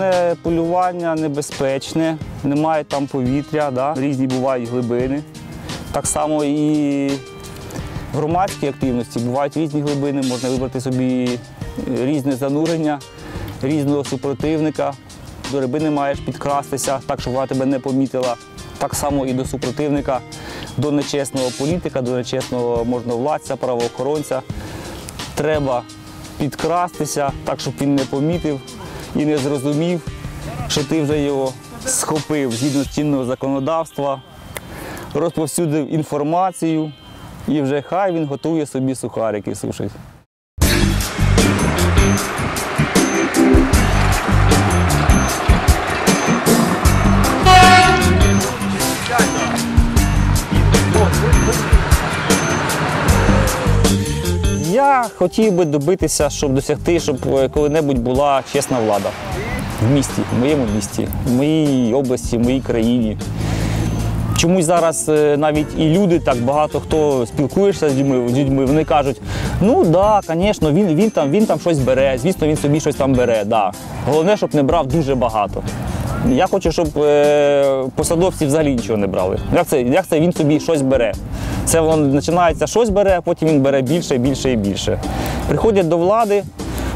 Дане полювання небезпечне, немає там повітря, да? різні бувають глибини. Так само і в громадській активності бувають різні глибини, можна вибрати собі е, різне занурення, різного супротивника. До рибини маєш підкрастися так, щоб вона тебе не помітила. Так само і до супротивника, до нечесного політика, до нечесного можновладця, правоохоронця. Треба підкрастися так, щоб він не помітив і не зрозумів, що ти вже його схопив згідно з чинного законодавства, розповсюдив інформацію і вже хай він готує собі сухарики сушить. Я хотів би добитися, щоб досягти, щоб е, коли-небудь була чесна влада в місті, в моєму місті, в моїй області, в моїй країні. Чомусь зараз е, навіть і люди, так багато хто спілкуєшся з людьми, з людьми вони кажуть, ну да, звісно, він, він, там, він там щось бере, звісно, він собі щось там бере. Да. Головне, щоб не брав дуже багато. Я хочу, щоб е, посадовці взагалі нічого не брали. Як це, як це він собі щось бере? Це воно починається щось бере, а потім він бере більше, більше і більше. Приходять до влади,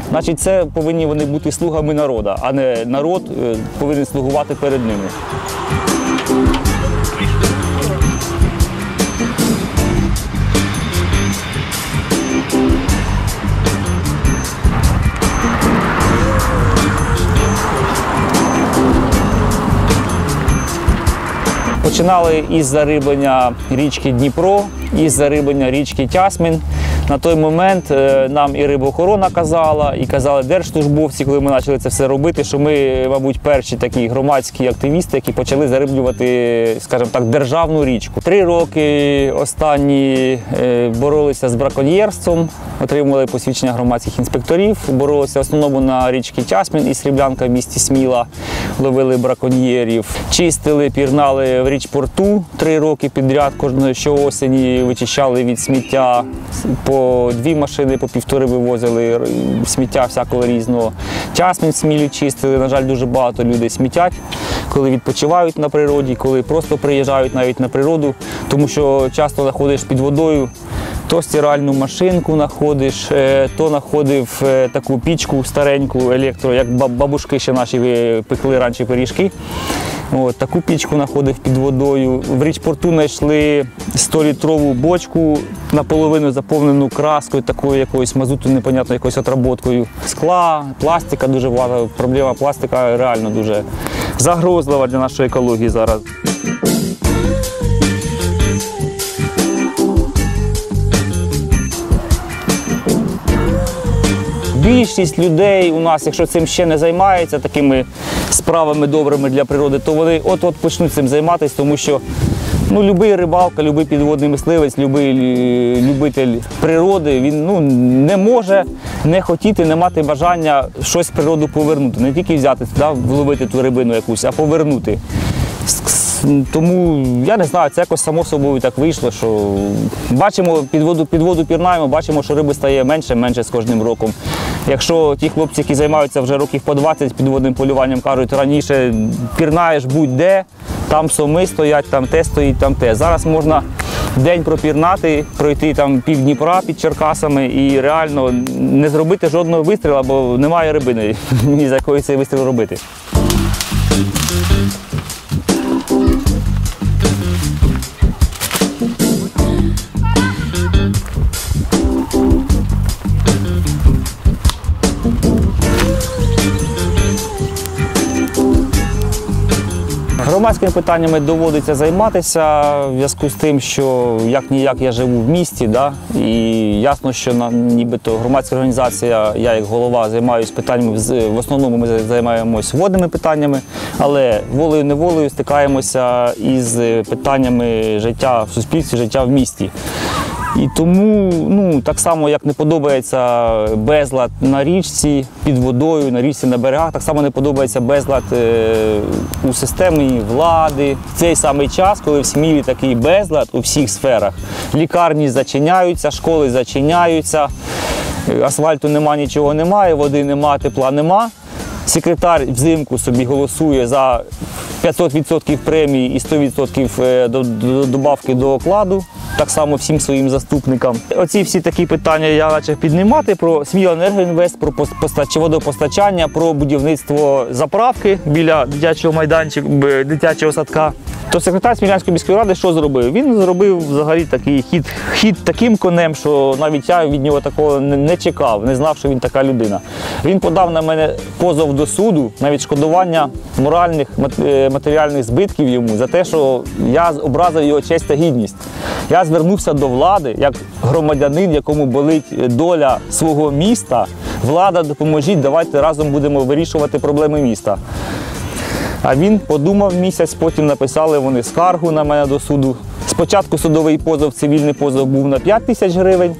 значить, це повинні вони бути слугами народу, а не народ е, повинен слугувати перед ними. Починали із зариблення річки Дніпро, із зариблення річки Тясмін. На той момент е, нам і рибоохорона казала, і казали держслужбовці, коли ми почали це все робити, що ми, мабуть, перші такі громадські активісти, які почали зариблювати, скажімо так, державну річку. Три роки останні е, боролися з браконьєрством, отримували посвідчення громадських інспекторів, боролися в основному на річці Тясмін і Сріблянка в місті Сміла, ловили браконьєрів, чистили, пірнали в річ порту три роки підряд. Кожної щоосені вичищали від сміття по дві машини, по півтори вивозили сміття всякого різного. Тясмін в Смілі чистили. На жаль, дуже багато людей смітять, коли відпочивають на природі, коли просто приїжджають навіть на природу, тому що часто знаходиш під водою. То стиральну машинку знаходиш, е, то знаходив е, таку пічку стареньку електро, як бабушки ще наші пекли раніше пиріжки. От, таку пічку знаходив під водою. В річпорту знайшли 100-літрову бочку, наполовину заповнену краскою, такою якоюсь мазуту, непонятною якоюсь отработкою. Скла, пластика дуже багато. Проблема пластика реально дуже загрозлива для нашої екології зараз. Більшість людей у нас, якщо цим ще не займаються такими справами добрими для природи, то вони от-от почнуть цим займатися, тому що ну, любий рибалка, любий підводний мисливець, любий е, любитель природи, він ну, не може не хотіти, не мати бажання щось в природу повернути. Не тільки взяти, да, вловити ту рибину якусь, а повернути. Тому я не знаю, це якось само собою так вийшло, що бачимо під воду, під воду пірнаємо, бачимо, що риби стає менше, менше з кожним роком. Якщо ті хлопці, які займаються вже років по 20 підводним полюванням, кажуть, раніше пірнаєш будь-де, там соми стоять, там те стоїть, там те. Зараз можна день пропірнати, пройти там пів Дніпра під Черкасами і реально не зробити жодного вистрілу, бо немає рибини, ні за якої цей вистріл робити. Громадськими питаннями доводиться займатися в зв'язку з тим, що як ніяк я живу в місті, да? і ясно, що на нібито громадська організація, я як голова займаюся питаннями в основному ми займаємось водними питаннями, але волею неволею стикаємося із питаннями життя в суспільстві, життя в місті. І тому, ну так само як не подобається безлад на річці під водою, на річці на берегах, так само не подобається безлад е, у системі влади. В цей самий час, коли в Смілі такий безлад у всіх сферах, лікарні зачиняються, школи зачиняються, е, асфальту нема, нічого немає, води нема, тепла нема. Секретар взимку собі голосує за 500% премії і 100% е, до- до- добавки до окладу. Так само всім своїм заступникам. Оці всі такі питання я почав піднімати про Сміла енергоінвест, про пос- водопостачання, про будівництво заправки біля дитячого майданчика, дитячого садка. То секретар Смілянської міської ради що зробив? Він зробив взагалі такий хід, хід таким конем, що навіть я від нього такого не, не чекав, не знав, що він така людина. Він подав на мене позов до суду на відшкодування моральних е, матеріальних збитків йому за те, що я образив його честь та гідність. Я звернувся до влади як громадянин, якому болить е, доля свого міста. Влада, допоможіть, давайте разом будемо вирішувати проблеми міста. А він подумав місяць, потім написали вони скаргу на мене до суду. Спочатку судовий позов, цивільний позов був на 5 тисяч гривень,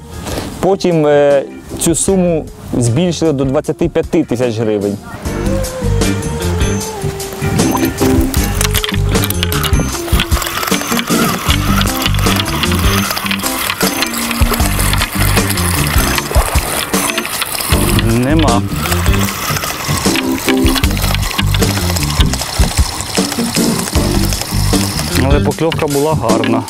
потім е, цю суму збільшили до 25 тисяч гривень. Нема. Але покльовка була гарна.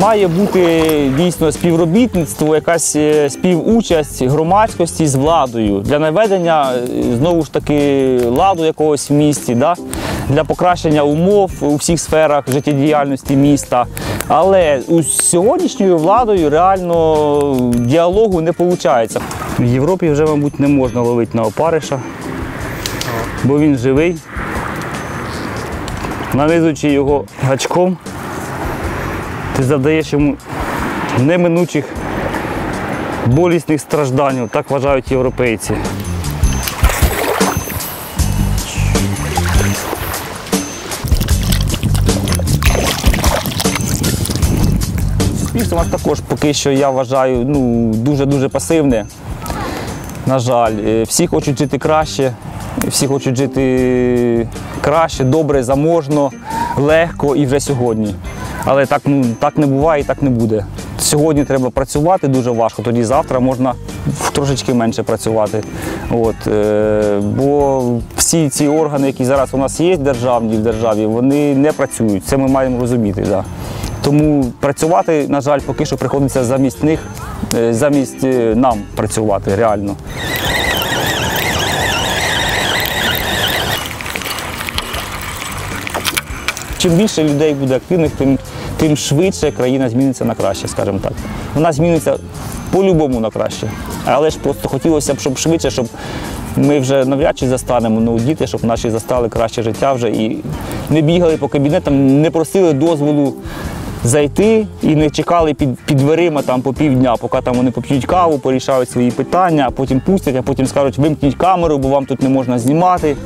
Має бути дійсно співробітництво, якась е, співучасть громадськості з владою для наведення е, знову ж таки ладу якогось в місті, да? для покращення умов у всіх сферах життєдіяльності міста. Але з сьогоднішньою владою реально діалогу не виходить. В Європі вже, мабуть, не можна ловити на опариша, бо він живий. Нанизуючи його гачком, ти завдаєш йому неминучих болісних страждань, так вважають європейці. Суспільство у нас також поки що я вважаю ну, дуже-дуже пасивне. На жаль, Е, всі хочуть жити краще, всі хочуть жити краще, добре, заможно, легко і вже сьогодні. Але так, ну, так не буває і так не буде. Сьогодні треба працювати дуже важко, тоді завтра можна трошечки менше працювати. От, е, бо всі ці органи, які зараз у нас є державні в державі, вони не працюють. Це ми маємо розуміти. Да. Тому працювати, на жаль, поки що приходиться замість них, е, замість е, нам працювати реально. Чим більше людей буде активних, тим, тим швидше країна зміниться на краще, скажімо так. Вона зміниться по-любому на краще. Але ж просто хотілося б, щоб швидше, щоб ми вже навряд чи застанемо ну, діти, щоб наші застали краще життя вже і не бігали по кабінетам, не просили дозволу зайти і не чекали під, під дверима там по півдня, поки там вони поп'ють каву, порішають свої питання, а потім пустять, а потім скажуть, вимкніть камеру, бо вам тут не можна знімати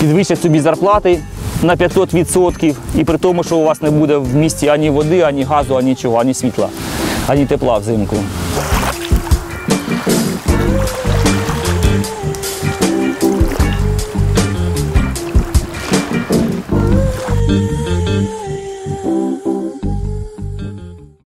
підвищать собі зарплати на 500%, і при тому, що у вас не буде в місті ані води, ані газу, ані чого, ані світла, ані тепла взимку.